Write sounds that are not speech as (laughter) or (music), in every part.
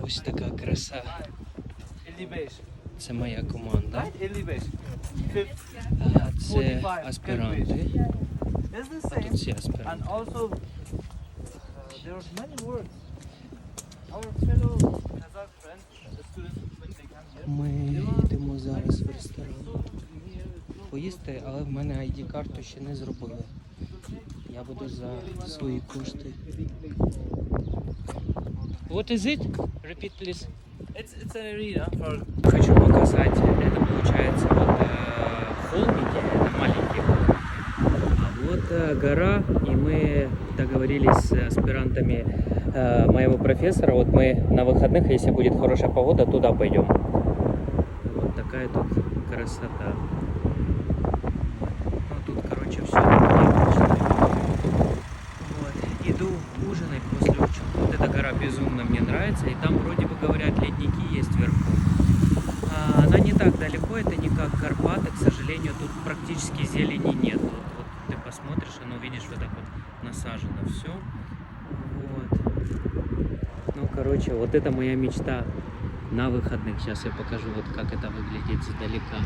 Ось така краса. Це моя команда. А це аспіранти. А тут всі аспіранти. Ми йдемо зараз в ресторан. Поїсти, але в мене ID-карту ще не зробили. Я буду за свої кошти. What is it? Repeat, please. it's, it's an arena for Хочу показать, это получается вот э, холмики, это маленькие холмики. А вот э, гора, и мы договорились с аспирантами э, моего профессора, вот мы на выходных, если будет хорошая погода, туда пойдем. Вот такая тут красота. Ну тут, короче, все. Вот, иду ужинать после учебы. Вот эта гора безумно мне нравится, и там вроде бы говорят ледники есть вверху. А, Она не так далеко, это не как Карпаты, к сожалению, тут практически зелени нет. Вот, вот ты посмотришь, оно видишь вот так вот насажено все. Вот. Ну, короче, вот это моя мечта на выходных. Сейчас я покажу, вот как это выглядит издалека.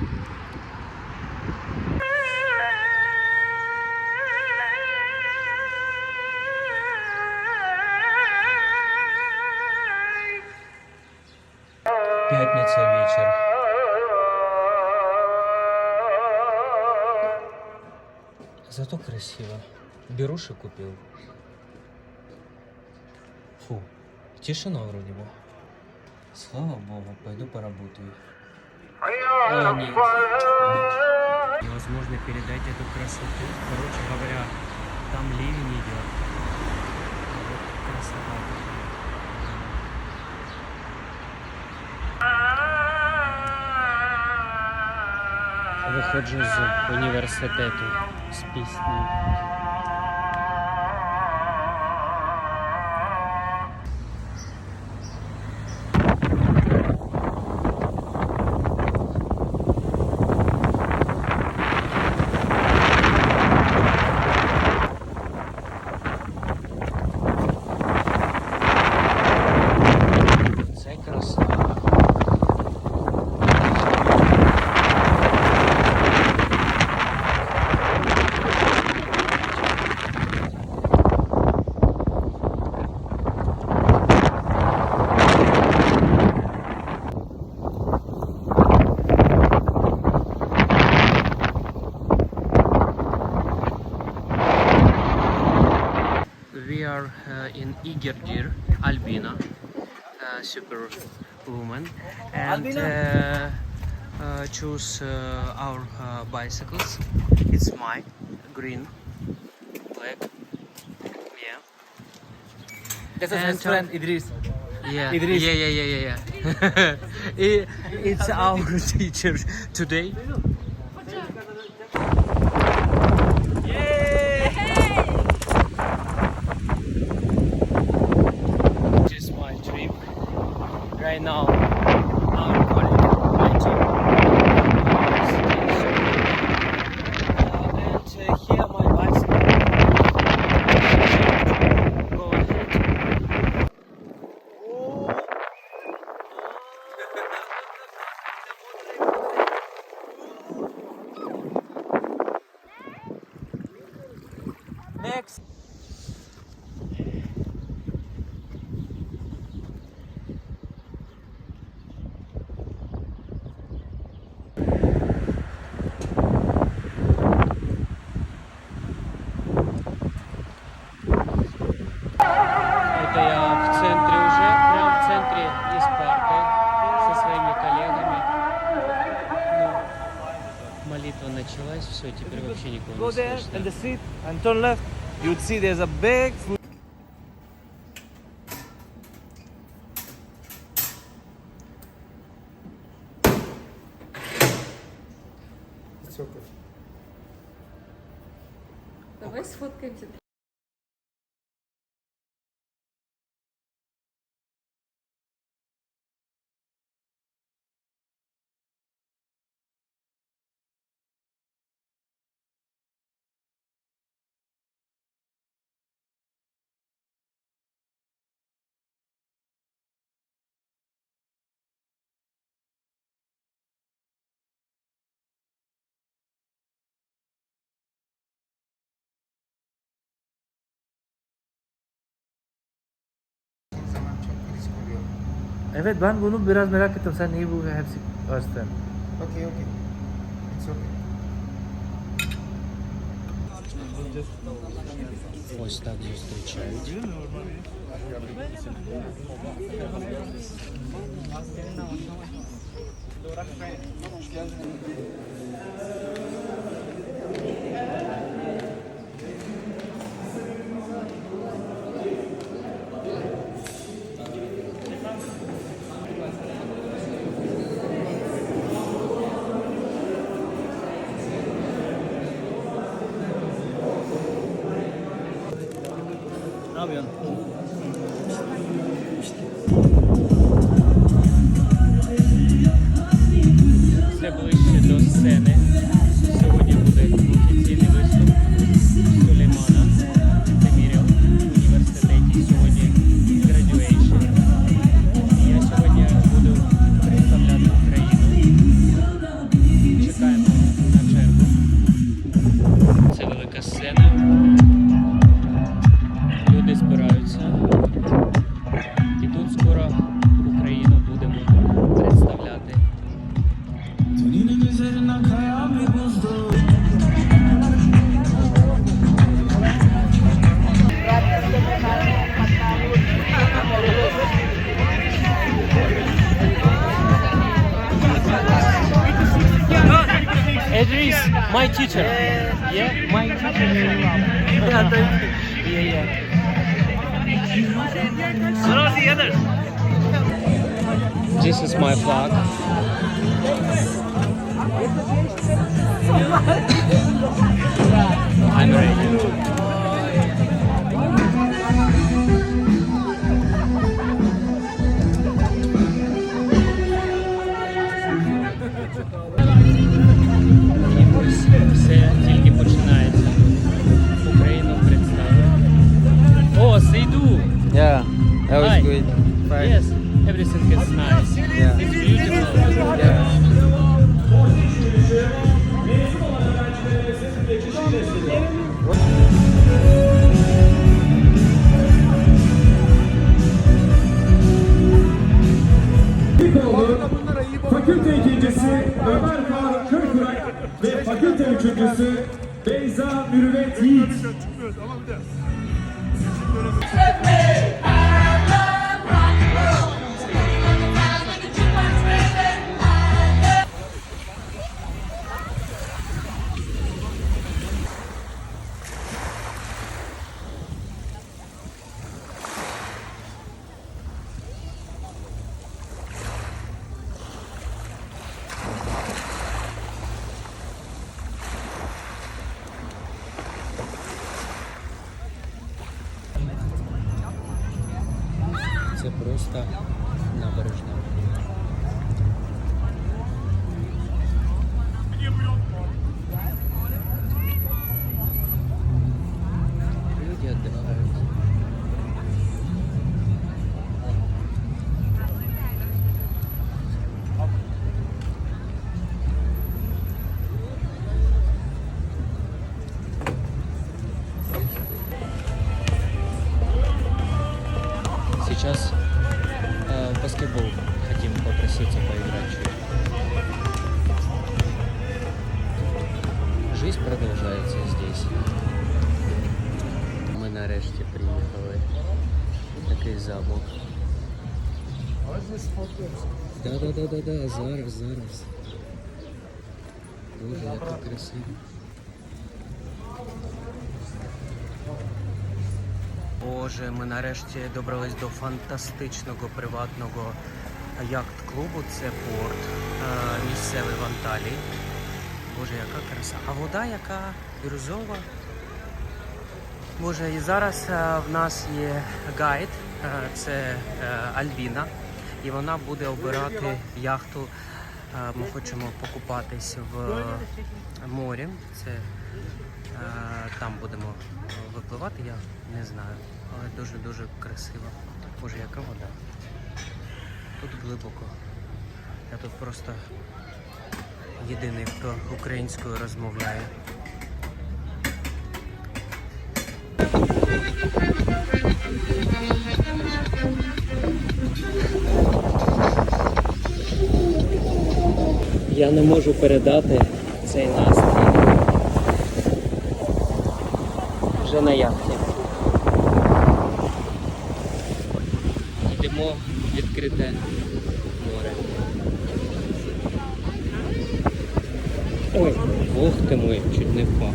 Беруши купил. Фу, тишина вроде бы. Слава богу, пойду поработаю. А, нет. Невозможно передать эту красоту. Короче говоря, там ливень идет. Вот красота. Виходжу з університету з піснею. Choose uh, our uh, bicycles. It's my green, black, yeah, This is his friend, Idris. yeah, Idris. yeah, yeah, yeah, yeah, yeah. (laughs) It- it's our (laughs) teacher today. Just my trip right now. and turn left. You would see there's a big food. Давай сфоткаемся. Evet ben bunu biraz merak ettim. Sen niye bu hepsi açtın? Okay, okay. It's okay. Ось так зустрічають. Ne My teacher. Yeah, my teacher. yeah, thank you. Yeah, yeah. This is my flag. I'm ready. Да, зараз, зараз. Боже, яка красиво. Боже, ми нарешті добрались до фантастичного приватного яхт-клубу. Це порт е, місцевий в Анталії. Боже, яка краса. А вода яка бірюзова. Боже, і зараз е, в нас є гайд, е, це Альбіна, і вона буде обирати яхту. Е, Ми хочемо покупатись в морі. Це е, там будемо випливати, я не знаю. Але дуже-дуже красиво. Боже, яка вода. Тут глибоко. Я тут просто єдиний, хто українською розмовляє. Я не можу передати цей настрій. Вже на яхті. Йдемо відкрите море. Ой, бог ти мой, чуть не впав.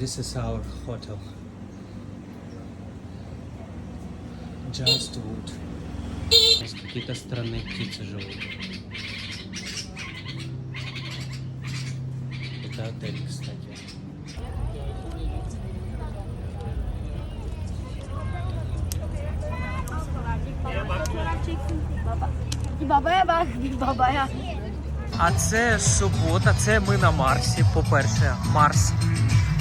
This is our hotel. Just wood. Здесь какие-то странные птицы живут. Это отель, кстати. Bir babaya bak, bir babaya. А це субота, це ми на Марсі. По-перше, Марс.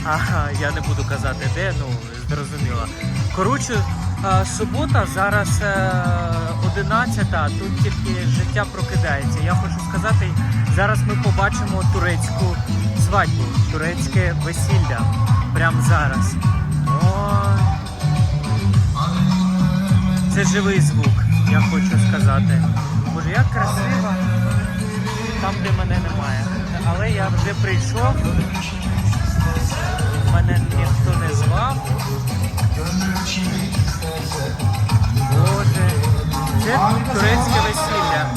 Ага, я не буду казати де, ну зрозуміло. Коротше, е, субота, зараз е, 11, тут тільки життя прокидається. Я хочу сказати, зараз ми побачимо турецьку свадьбу, турецьке весілля. Прямо зараз. Ой. Це живий звук, я хочу сказати. Боже, як красиво там, де мене немає. Але я вже прийшов. Мене ніхто не звав. Боже, це турецьке весілля.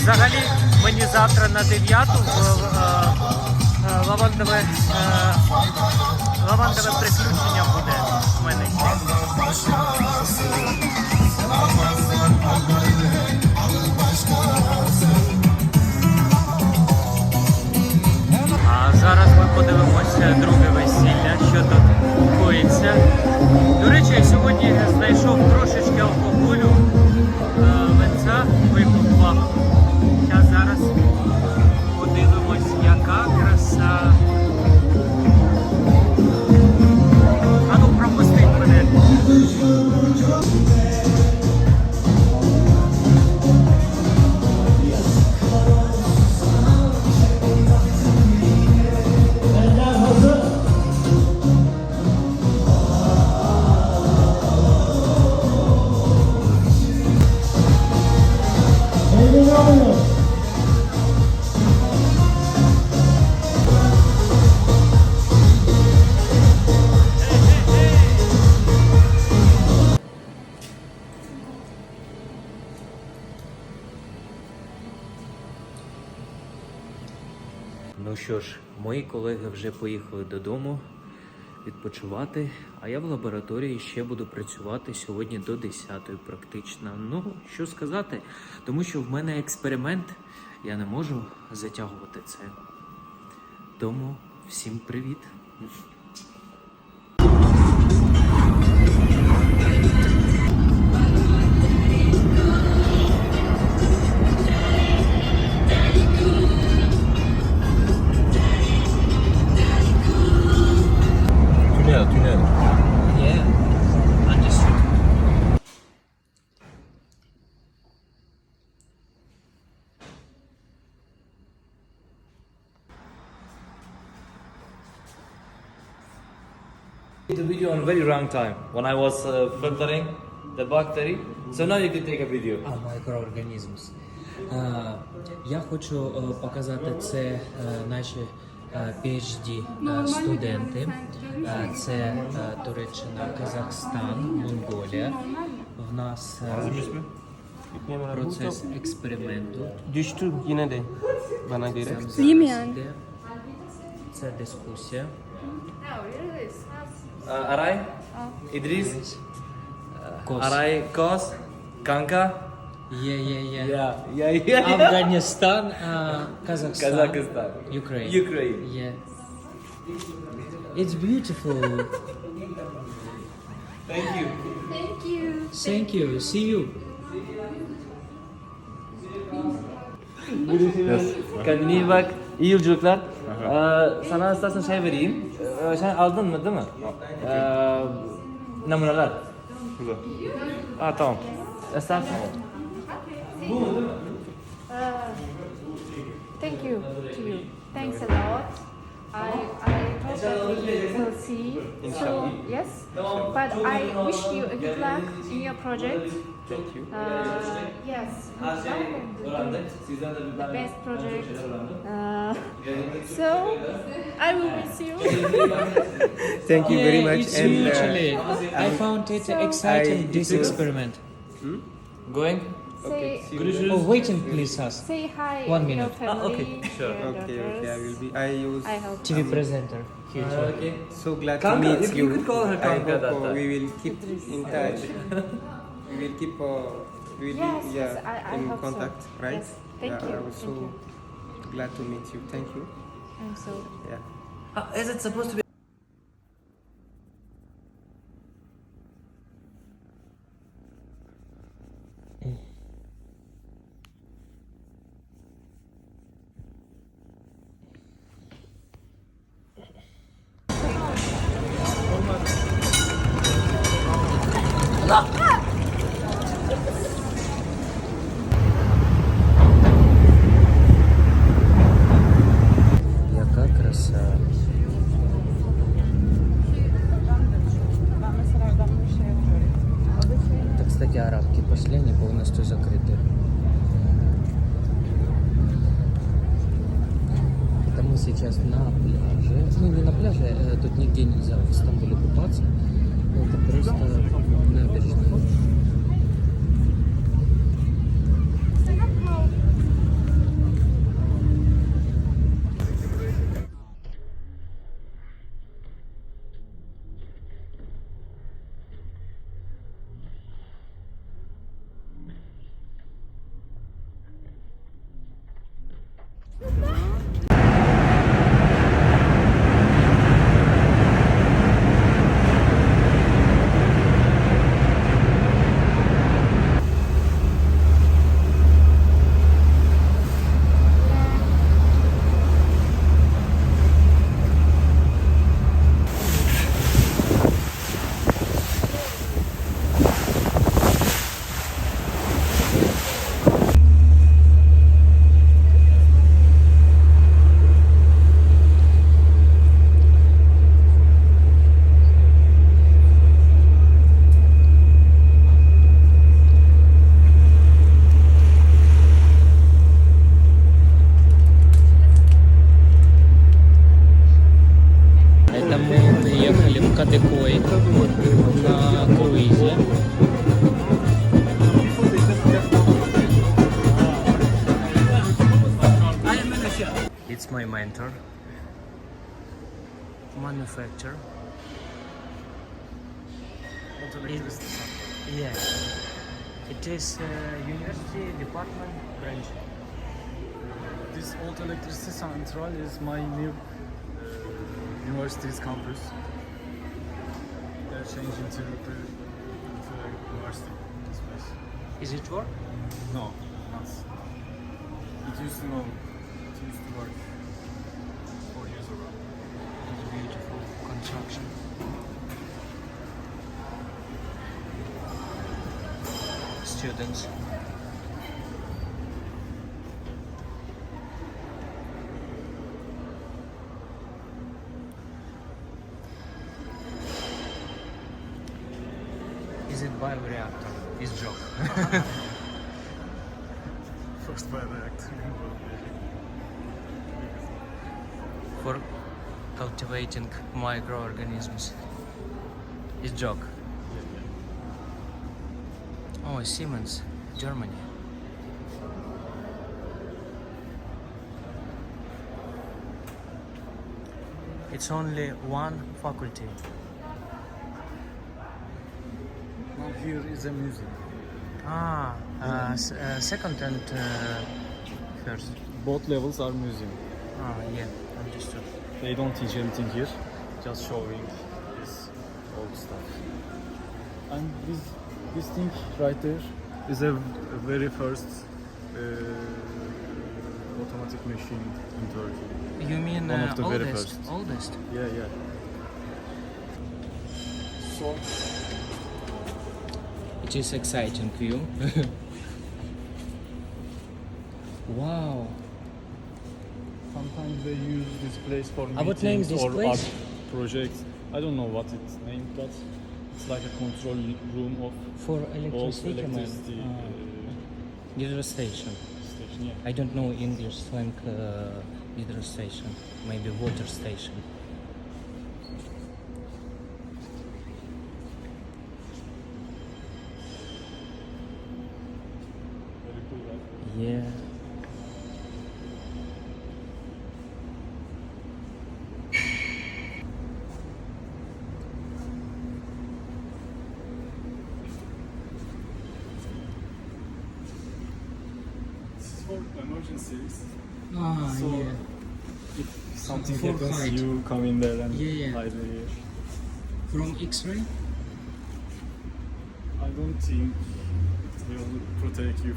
Взагалі мені завтра на 9 лавандове, е, лавандове приключення буде в мене ще. Подивимося друге весілля, що тут кується. До речі, сьогодні знайшов трошечки алкоголю, Ну що ж, мої колеги вже поїхали додому відпочивати, а я в лабораторії ще буду працювати сьогодні до 10-ї практично. Ну, що сказати, тому що в мене експеримент, я не можу затягувати це. Тому всім привіт! video on very wrong time when I was uh, filtering the bacteria. So now you can take a video. А мікроорганізмус. Е, Я хочу е, показати це е, наші е, PhD е, студенти. Е, Це е, Туреччина, Казахстан, Монголія. В нас е, процес експерименту. Düştü yine de bana göre. Це İyi mi зараз yani? йде. Це дискусія. uh, Aray, oh. Idris, uh, Kos. Aray Kos, Kanka. Yeah, yeah, yeah. Yeah, yeah, yeah. yeah. Afghanistan, uh, Kazakhstan, Kazakhstan, Ukraine. Ukraine. Yeah. It's beautiful. Thank you. Thank you. Thank you. See you. Kendine iyi bak. İyi yolculuklar. Ee, sana istersen şey vereyim. Ee, sen aldın mı değil mi? Ee, namuneler. Burada. Ha tamam. İstersen. Thank you to you. Thanks a lot. I I hope that we will see soon. Yes, but I wish you a good luck in your project. Thank you. Uh, yes, Her şeyi the öğrendik. Sizden de bir best project. şeyler öğrendik. Uh, so I will miss you. (laughs) Thank you very Yeah, much. It's and uh, usually. I found it exciting I- this it was- experiment. Going. say Görüşürüz. Oh, waiting, please, us. say hi One to your minute. family. okay, sure. your okay, okay, I daughters. will be. I was I hope. TV presenter. Future. Okay. so glad Kanka, to meet if you. you could call her I Kanka hope that uh, time. we will keep in touch. (laughs) we will keep uh, we will yes, be, yes, I, I in contact, so. right? Yes. Thank you. I was Thank so you. glad to meet you. Thank you. I'm so. Yeah. Uh, is it supposed to be? Look! University department branch. This old electricity central is my new university's campus. They're changing to the, to the university this place. Is it work? No, not. It used to know. It used to work four years ago. It's beautiful construction. Students. Is it bioreactor? Is joke. (laughs) First bioreactor. For cultivating microorganisms. Is joke. Oh, Siemens, Germany. It's only one faculty. Here is a museum. Ah, uh, s- uh, second and uh, first. Both levels are museum. Ah, yeah, understood. They don't teach anything here, just showing this old stuff. And this this thing right there is a, very first uh, automatic machine in Turkey. You mean One uh, of the very oldest? first. Oldest. Yeah, yeah. So It is exciting view. (laughs) wow. sometimes they use this place for I would name meetings this or place- art projects. I don't know what it's named, but it's like a control room of For old electricity, man. electricity Ah, uh, hydro station. station. Yeah. I don't know English slang uh, hydro station. Maybe water station. Yeah. For emergencies. Ah, So- yeah. If something For happens, hide. you come in there and Yeah, yeah. hide here. From X-ray? I don't think it will protect you